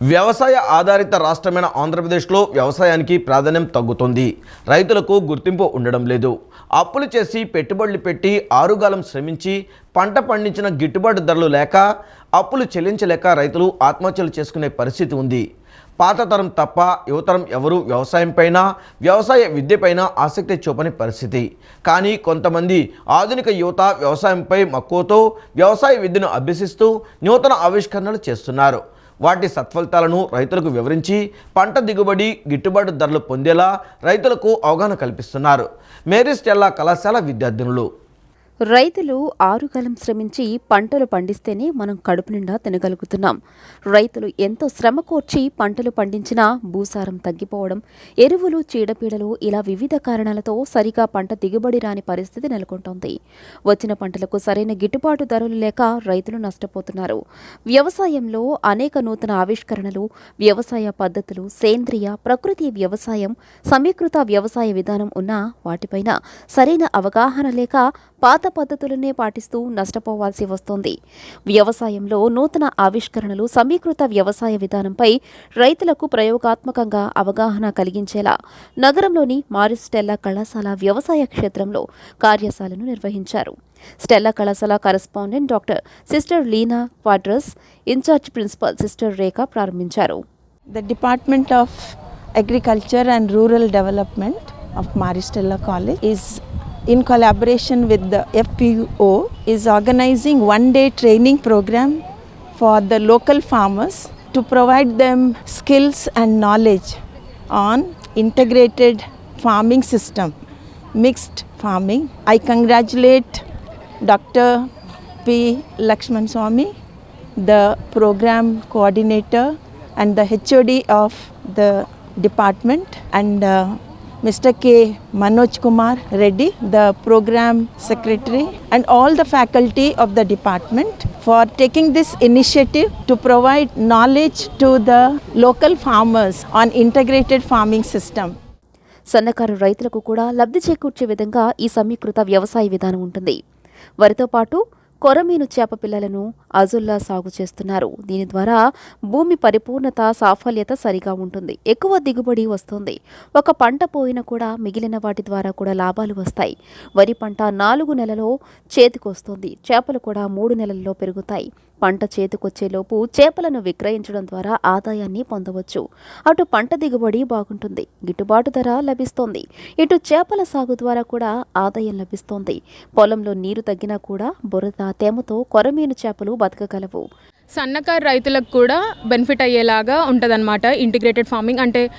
వ్యవసాయ ఆధారిత రాష్ట్రమైన ఆంధ్రప్రదేశ్లో వ్యవసాయానికి ప్రాధాన్యం తగ్గుతుంది. రైతులకు గుర్తింపు ఉండడం లేదు. అప్పులు చేసి పెట్టుబడులు పెట్టి ఆరుగాలం శ్రమించి పంట పండించిన గిట్టుబాటు ధరలు లేక అప్పులు చెల్లించలేక రైతులు ఆత్మహత్యలు చేసుకునే పరిస్థితి ఉంది. పాత తరం తప్ప యువతరం ఎవరు వ్యవసాయంపైన వ్యవసాయ విద్యపైన ఆసక్తి చూపని పరిస్థితి. కానీ కొంతమంది ఆధునిక యువత వ్యవసాయంపై మక్కువతో వ్యవసాయ విద్యను అభ్యసిస్తూ నూతన ఆవిష్కరణలు చేస్తున్నారు. వాటి సత్ఫలితాలను రైతులకు వివరించి పంట దిగుబడి గిట్టుబాటు ధరలు పొందేలా రైతులకు అవగాహన కల్పిస్తున్నారు. మేరీ స్టెల్లా కళాశాల విద్యార్థినులు. రైతులు ఆరుగాలం శ్రమించి పంటలు పండిస్తేనే మనం కడుపు నిండా తినగలుగుతున్నాం. రైతులు ఎంతో శ్రమ కోర్చి పంటలు పండించినా భూసారం తగ్గిపోవడం ఎరువులు చీడపీడలు ఇలా వివిధ కారణాలతో సరిగా పంట దిగుబడి రాని పరిస్థితి నెలకొంటోంది. వచ్చిన పంటలకు సరైన గిట్టుబాటు ధరలు లేక రైతులు నష్టపోతున్నారు. వ్యవసాయంలో అనేక నూతన ఆవిష్కరణలు వ్యవసాయ పద్ధతులు సేంద్రియ ప్రకృతి వ్యవసాయం సమీకృత వ్యవసాయ విధానం ఉన్నా వాటిపైన సరైన అవగాహన లేక పాత పద్ధతులనే పాటిస్తూ నష్టపోవాల్సి వస్తోంది. వ్యవసాయంలో నూతన ఆవిష్కరణలు సమీకృత వ్యవసాయ విధానంపై రైతులకు ప్రయోగాత్మకంగా అవగాహన కలిగించేలా నగరంలోని మారిస్ స్టెల్లా కళాశాల వ్యవసాయ క్షేత్రంలో కార్యశాలను నిర్వహించారు. స్టెల్లా కళాశాల correspondent doctor sister Leena Quadras incharge principal sister Rekha ప్రారంభించారు. The department of agriculture and rural development of Maris Stella college is in collaboration with the FPO is organizing one day training program for the local farmers to provide them skills and knowledge on integrated farming system mixed farming. I congratulate dr p. Lakshman swami the program coordinator and the HOD of the department and uh, Mr. K. Manoj Kumar Reddy, the program secretary, and all the faculty of the department for taking this initiative to provide knowledge to the local farmers on integrated farming system. సన్నకారు రైతులకు కూడా లబ్ధి చేకూర్చే విధంగా ఈ సమీకృత వ్యవసాయ విధానం ఉంటుంది వరితో పాటు కొరమీను చేప పిల్లలను అజుల్లా సాగు చేస్తున్నారు. దీని ద్వారా భూమి పరిపూర్ణత సాఫల్యత సరిగా ఉంటుంది. ఎక్కువ దిగుబడి వస్తుంది. ఒక పంట పోయినా కూడా మిగిలిన వాటి ద్వారా కూడా లాభాలు వస్తాయి. వరి పంట నాలుగు నెలలో చేతికొస్తుంది. చేపలు కూడా మూడు నెలల్లో పెరుగుతాయి. పంట చేతికొచ్చేలోపు చేపలను విక్రయించడం ద్వారా ఆదాయాన్ని పొందవచ్చు. అటు పంట దిగుబడి బాగుంటుంది. గిట్టుబాటు ధర లభిస్తోంది. ఇటు చేపల సాగు ద్వారా కూడా ఆదాయం లభిస్తోంది. పొలంలో నీరు తగ్గినా కూడా బురద తేమతో కొరమీను చేపలు బతకగలవు. సన్నకారు రైతులకు కూడా బెనిఫిట్ అయ్యేలాగా ఉంటుందన్నమాట ఇంటిగ్రేటెడ్ ఫార్మింగ్ అంటే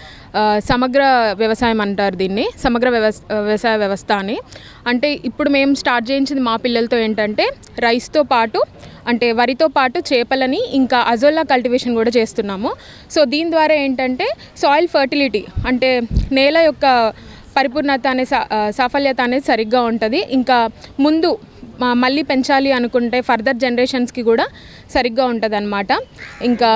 సమగ్ర వ్యవసాయం అంటారు దీన్ని సమగ్ర వ్యవస్ వ్యవసాయ వ్యవస్థ అని. అంటే ఇప్పుడు మేము స్టార్ట్ చేయించింది మా పిల్లలతో ఏంటంటే రైస్తో పాటు అంటే వరితో పాటు చేపలని ఇంకా అజోలా కల్టివేషన్ కూడా చేస్తున్నాము. సో దీని ద్వారా ఏంటంటే సాయిల్ ఫర్టిలిటీ అంటే నేల యొక్క పరిపూర్ణత అనే సా- సాఫల్యత అనేది సరిగ్గా ఉంటుంది. ఇంకా ముందు మళ్ళీ పెంచాలి అనుకుంటే ఫర్దర్ జనరేషన్స్కి కూడా సరిగ్గా ఉంటుంది అనమాట ఇంకా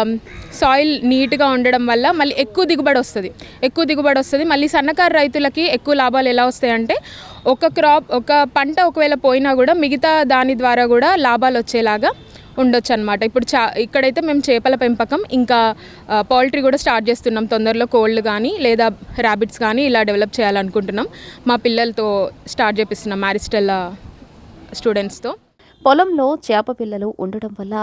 సాయిల్ నీట్గా ఉండడం వల్ల మళ్ళీ ఎక్కువ దిగుబడి వస్తుంది. ఎక్కువ దిగుబడి వస్తుంది. మళ్ళీ సన్నకారు రైతులకి ఎక్కువ లాభాలు ఎలా వస్తాయంటే ఒక క్రాప్ ఒక పంట ఒకవేళ పోయినా కూడా మిగతా దాని ద్వారా కూడా లాభాలు వచ్చేలాగా ఉండొచ్చు అనమాట ఇప్పుడు చా ఇక్కడైతే మేము చేపల పెంపకం ఇంకా పౌల్ట్రీ కూడా స్టార్ట్ చేస్తున్నాం. తొందరలో కోళ్ళు కానీ లేదా ర్యాబిట్స్ కానీ ఇలా డెవలప్ చేయాలనుకుంటున్నాం. మా పిల్లలతో స్టార్ట్ చేపిస్తున్నాం. మ్యారిస్టెల్లా స్టూడెంట్స్తో పొలంలో చేప పిల్లలు ఉండటం వల్ల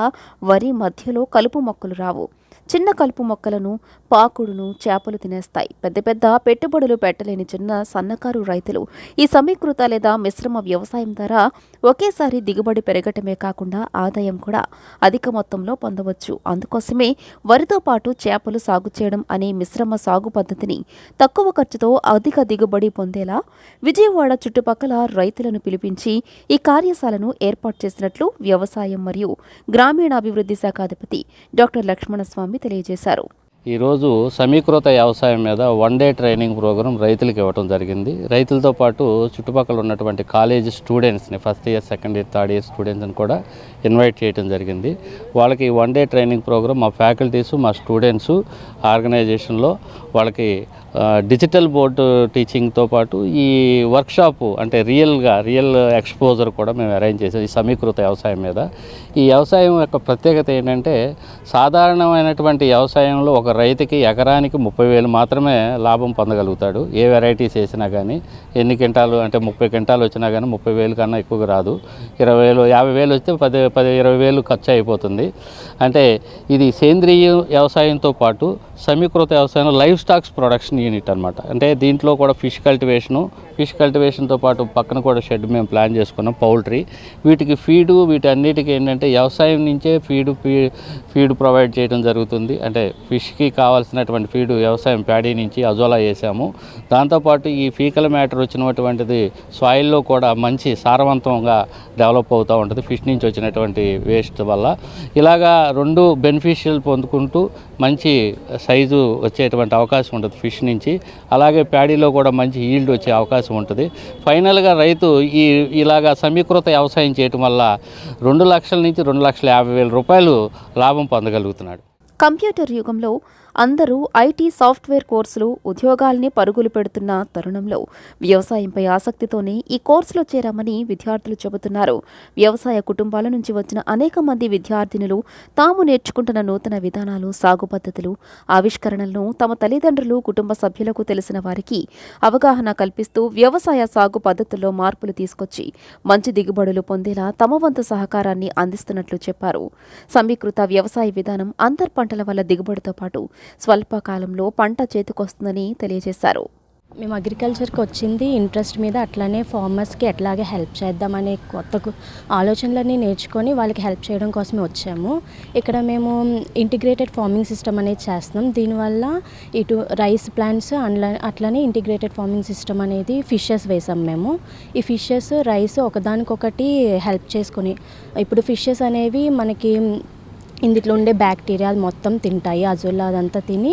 వరి మధ్యలో కలుపు మొక్కలు రావు. చిన్న కలుపు మొక్కలను పాకుడును చేపలు తినేస్తాయి. పెద్ద పెద్ద పెట్టుబడులు పెట్టలేని చిన్న సన్నకారు రైతులు. ఈ సమీకృత లేదా మిశ్రమ వ్యవసాయం ద్వారా ఒకేసారి దిగుబడి పెరగటమే కాకుండా ఆదాయం కూడా అధిక మొత్తంలో పొందవచ్చు. అందుకోసమే వరితో పాటు చేపలు సాగు చేయడం అనే మిశ్రమ సాగు పద్ధతిని తక్కువ ఖర్చుతో అధిక దిగుబడి పొందేలా విజయవాడ చుట్టుపక్కల రైతులను పిలిపించి ఈ కార్యశాలను ఏర్పాటు చేసినట్లు వ్యవసాయం మరియు గ్రామీణాభివృద్ధి శాఖ అధిపతి డాక్టర్ లక్ష్మణస్వామి తెలియజేశారు. ఈరోజు సమీకృత వ్యవసాయం మీద వన్ డే ట్రైనింగ్ ప్రోగ్రాం రైతులకు ఇవ్వడం జరిగింది. రైతులతో పాటు చుట్టుపక్కల ఉన్నటువంటి కాలేజ్ స్టూడెంట్స్ని first year second year third year స్టూడెంట్స్ని కూడా ఇన్వైట్ చేయడం జరిగింది. వాళ్ళకి వన్ డే ట్రైనింగ్ ప్రోగ్రాం మా ఫ్యాకల్టీస్ మా స్టూడెంట్స్ ఆర్గనైజేషన్లో వాళ్ళకి డిజిటల్ బోర్డు టీచింగ్తో పాటు ఈ వర్క్షాపు అంటే రియల్గా రియల్ ఎక్స్పోజర్ కూడా మేము అరేంజ్ చేసాం ఈ సమీకృత వ్యవసాయం మీద. ఈ వ్యవసాయం యొక్క ప్రత్యేకత ఏంటంటే సాధారణమైనటువంటి వ్యవసాయంలో ఒక రైతుకి ఎకరానికి ముప్పై వేలు మాత్రమే లాభం పొందగలుగుతాడు. ఏ వెరైటీస్ వేసినా కానీ ఎన్ని క్వింటాలు అంటే ముప్పై క్వింటాలు వచ్చినా కానీ ముప్పై వేలు కన్నా ఎక్కువగా రాదు. ఇరవై వేలు యాభై వేలు వస్తే పది పది ఇరవై వేలు ఖర్చు అయిపోతుంది. అంటే ఇది సేంద్రియ వ్యవసాయంతో పాటు సమీకృత వ్యవసాయం లైఫ్ స్టాక్స్ ప్రొడక్షన్ యూనిట్ అనమాట అంటే దీంట్లో కూడా ఫిష్ కల్టివేషను ఫిష్ కల్టివేషన్తో పాటు పక్కన కూడా షెడ్ మేము ప్లాన్ చేసుకున్నాం పౌల్ట్రీ. వీటికి ఫీడు వీటన్నిటికీ ఏంటంటే వ్యవసాయం నుంచే ఫీడు ఫీడ్ ప్రొవైడ్ చేయడం జరుగుతుంది. అంటే ఫిష్కి కావాల్సినటువంటి ఫీడు వ్యవసాయం ప్యాడీ నుంచి అజోలా వేసాము. దాంతోపాటు ఈ ఫీకల్ మ్యాటర్ వచ్చినటువంటిది సాయిల్లో కూడా మంచి సారవంతంగా డెవలప్ అవుతూ ఉంటుంది ఫిష్ నుంచి వచ్చినటువంటి వేస్ట్ వల్ల. ఇలాగా రెండు బెనిఫిషియల్ పొందుకుంటూ మంచి సైజు వచ్చేటువంటి అవకాశం ఉంటుంది ఫిష్ నుంచి అలాగే ప్యాడీలో కూడా మంచి ఈల్డ్ వచ్చే అవకాశం ఉంటుంది. ఫైనల్గా రైతు ఈ ఇలాగా సమీకృత వ్యవసాయం చేయటం వల్ల రెండు లక్షల నుంచి రెండు లక్షల యాభై వేల రూపాయలు లాభం పొందగలుగుతున్నాడు. కంప్యూటర్ యుగంలో అందరూ ఐటీ సాఫ్ట్వేర్ కోర్సులు ఉద్యోగాల్ని పరుగులు పెడుతున్న తరుణంలో వ్యవసాయంపై ఆసక్తితోనే ఈ కోర్సులో చేరామని విద్యార్థులు చెబుతున్నారు. వ్యవసాయ కుటుంబాల నుంచి వచ్చిన అనేక మంది విద్యార్థినులు తాము నేర్చుకుంటున్న నూతన విధానాలు సాగు పద్ధతులు ఆవిష్కరణలను తమ తల్లిదండ్రులు కుటుంబ సభ్యులకు తెలిసిన వారికి అవగాహన కల్పిస్తూ వ్యవసాయ సాగు పద్ధతుల్లో మార్పులు తీసుకొచ్చి మంచి దిగుబడులు పొందేలా తమ వంతు సహకారాన్ని అందిస్తున్నట్లు చెప్పారు. సమీకృత వ్యవసాయ విధానం అంతర్ పంటల వల్ల దిగుబడితో పాటు స్వల్పకాలంలో పంట చేతికొస్తుందని తెలియజేశారు. మేము అగ్రికల్చర్కి వచ్చింది. ఇంట్రెస్ట్ మీద అట్లానే ఫార్మర్స్కి ఎట్లాగే హెల్ప్ చేద్దామనే కొత్త ఆలోచనలన్నీ నేర్చుకొని వాళ్ళకి హెల్ప్ చేయడం కోసమే వచ్చాము. ఇక్కడ మేము ఇంటిగ్రేటెడ్ ఫార్మింగ్ సిస్టమ్ అనేది చేస్తున్నాం. దీనివల్ల ఇటు రైస్ ప్లాంట్స్ అండ్ అట్లనే ఇంటిగ్రేటెడ్ ఫార్మింగ్ సిస్టమ్ అనేది ఫిషెస్ వేసాం మేము. ఈ ఫిషెస్ రైస్ ఒకదానికొకటి హెల్ప్ చేసుకొని ఇప్పుడు ఫిషెస్ అనేవి మనకి ఇందులో ఉండే బ్యాక్టీరియాలు మొత్తం తింటాయి అజోలా అదంతా తిని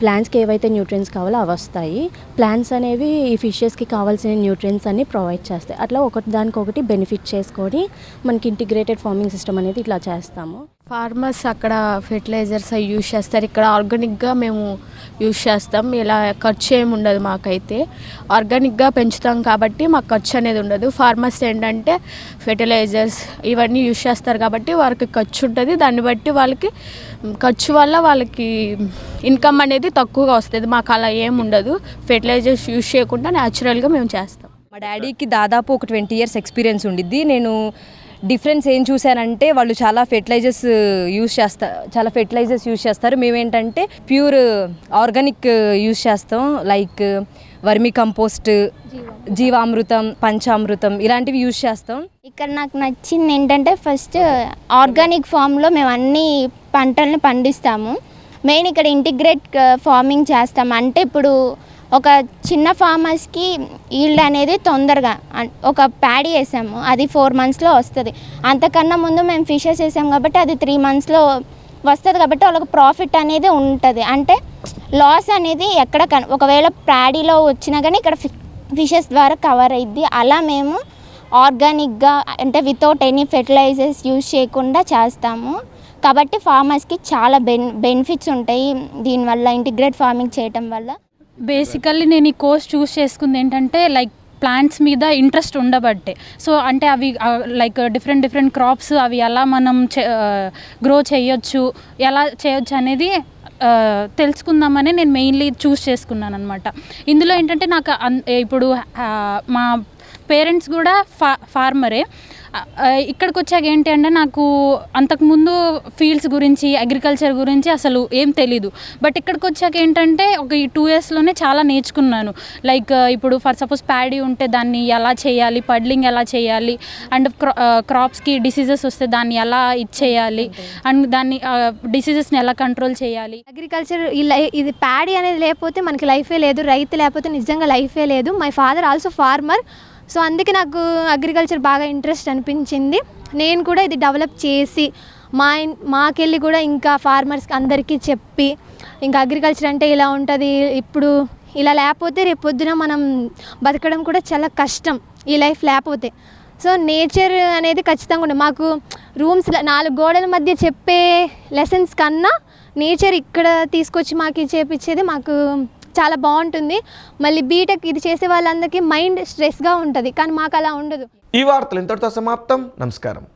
ప్లాంట్స్కి ఏవైతే న్యూట్రియన్స్ కావాలో అవి వస్తాయి. ప్లాంట్స్ అనేవి ఈ ఫిషెస్కి కావాల్సిన న్యూట్రియన్స్ అన్ని ప్రొవైడ్ చేస్తాయి. అట్లా ఒకటి దానికొకటి బెనిఫిట్ చేసుకొని మనకి ఇంటిగ్రేటెడ్ ఫార్మింగ్ సిస్టమ్ అనేది ఇట్లా చేస్తాము. ఫార్మర్స్ అక్కడ ఫెర్టిలైజర్స్ అవి యూజ్ చేస్తారు. ఇక్కడ ఆర్గానిక్గా మేము యూజ్ చేస్తాం. ఇలా ఖర్చు ఏమి ఉండదు మాకైతే. ఆర్గానిక్గా పెంచుతాం కాబట్టి మాకు ఖర్చు అనేది ఉండదు. ఫార్మర్స్ ఏంటంటే ఫెర్టిలైజర్స్ ఇవన్నీ యూజ్ చేస్తారు కాబట్టి వారికి ఖర్చు ఉంటుంది. దాన్ని బట్టి వాళ్ళకి ఖర్చు వల్ల వాళ్ళకి ఇన్కమ్ అనేది తక్కువగా వస్తుంది. మాకు అలా ఏమి ఉండదు. ఫెర్టిలైజర్స్ యూజ్ చేయకుండా న్యాచురల్గా మేము చేస్తాం. మా డాడీకి దాదాపు ఒక ట్వంటీ ఇయర్స్ ఎక్స్పీరియన్స్ ఉండిద్ది. నేను డిఫరెన్స్ ఏం చూశానంటే వాళ్ళు చాలా ఫెర్టిలైజర్స్ uh, యూస్ చేస్తారు చాలా ఫెర్టిలైజర్స్ యూస్ చేస్తారు. మేమేంటంటే pure uh, organic uh, use చేస్తాం. లైక్ వర్మి కంపోస్ట్ జీవామృతం పంచామృతం ఇలాంటివి యూస్ చేస్తాం. ఇక్కడ నాకు నచ్చింది ఏంటంటే ఫస్ట్ ఆర్గానిక్ ఫామ్లో మేము అన్ని పంటలను పండిస్తాము. మెయిన్ ఇక్కడ ఇంటిగ్రేట్ ఫార్మింగ్ చేస్తాం. అంటే ఇప్పుడు ఒక చిన్న ఫార్మర్స్కి ఈల్డ్ అనేది తొందరగా ఒక ప్యాడీ వేసాము. అది ఫోర్ మంత్స్లో వస్తుంది. అంతకన్నా ముందు మేము ఫిషెస్ వేసాం కాబట్టి అది త్రీ మంత్స్లో వస్తుంది కాబట్టి వాళ్ళకి ప్రాఫిట్ అనేది ఉంటుంది. అంటే లాస్ అనేది ఎక్కడ కన్ ఒకవేళ ప్యాడీలో వచ్చినా కానీ ఇక్కడ ఫిషెస్ ద్వారా కవర్ అయ్యిద్ది అలా మేము ఆర్గానిక్గా అంటే వితౌట్ ఎనీ ఫెర్టిలైజర్స్ యూజ్ చేయకుండా చేస్తాము. కాబట్టి ఫార్మర్స్కి చాలా బెన్ బెనిఫిట్స్ ఉంటాయి దీనివల్ల ఇంటిగ్రేట్ ఫార్మింగ్ చేయటం వల్ల. బేసికల్లీ నేను ఈ కోర్స్ చూస్ చేసుకుంది ఏంటంటే లైక్ ప్లాంట్స్ మీద ఇంట్రెస్ట్ ఉండబట్టే. సో అంటే అవి లైక్ డిఫరెంట్ డిఫరెంట్ క్రాప్స్ అవి ఎలా మనం గ్రో చేయొచ్చు ఎలా చేయొచ్చు అనేది తెలుసుకుందామని నేను మెయిన్లీ చూస్ చేసుకున్నాను అనమాట ఇందులో ఏంటంటే నాకు అన్- ఇప్పుడు మా పేరెంట్స్ కూడా ఫా ఫార్మరే. ఇక్కడికి వచ్చాక ఏంటి అంటే నాకు అంతకుముందు ఫీల్డ్స్ గురించి అగ్రికల్చర్ గురించి అసలు ఏం తెలీదు. బట్ ఇక్కడికి వచ్చాక ఏంటంటే ఒక ఈ టూ ఇయర్స్లోనే చాలా నేర్చుకున్నాను. లైక్ ఇప్పుడు ఫర్ సపోజ్ ప్యాడీ ఉంటే దాన్ని ఎలా చేయాలి పడ్లింగ్ ఎలా చేయాలి అండ్ క్రాప్స్కి డిసీజెస్ వస్తే దాన్ని ఎలా ఇచ్చేయాలి అండ్ దాన్ని డిసీజెస్ని ఎలా కంట్రోల్ చేయాలి. అగ్రికల్చర్ ఇది ప్యాడీ అనేది లేకపోతే మనకి లైఫే లేదు రైతు లేకపోతే నిజంగా లైఫే లేదు. My father also farmer. So అందుకే నాకు అగ్రికల్చర్ బాగా ఇంట్రెస్ట్ అనిపించింది. నేను కూడా ఇది డెవలప్ చేసి మా మాకెళ్ళి కూడా ఇంకా ఫార్మర్స్కి అందరికీ చెప్పి ఇంకా అగ్రికల్చర్ అంటే ఇలా ఉంటుంది ఇప్పుడు ఇలా లేకపోతే రేపు పొద్దున మనం బతకడం కూడా చాలా కష్టం ఈ లైఫ్ లేకపోతే. సో నేచర్ అనేది ఖచ్చితంగా ఉండదు మాకు రూమ్స్ నాలుగు గోడల మధ్య చెప్పే లెసన్స్ కన్నా నేచర్ ఇక్కడ తీసుకొచ్చి మాకు చేపించేది మాకు చాలా బాగుంటుంది. మళ్ళీ బీటెక్ ఇది చేసే వాళ్ళందరికీ మైండ్ స్ట్రెస్గా ఉంటుంది. కానీ మాకు అలా ఉండదు. ఈ వార్తలు ఇంతటితో సమాప్తం. నమస్కారం.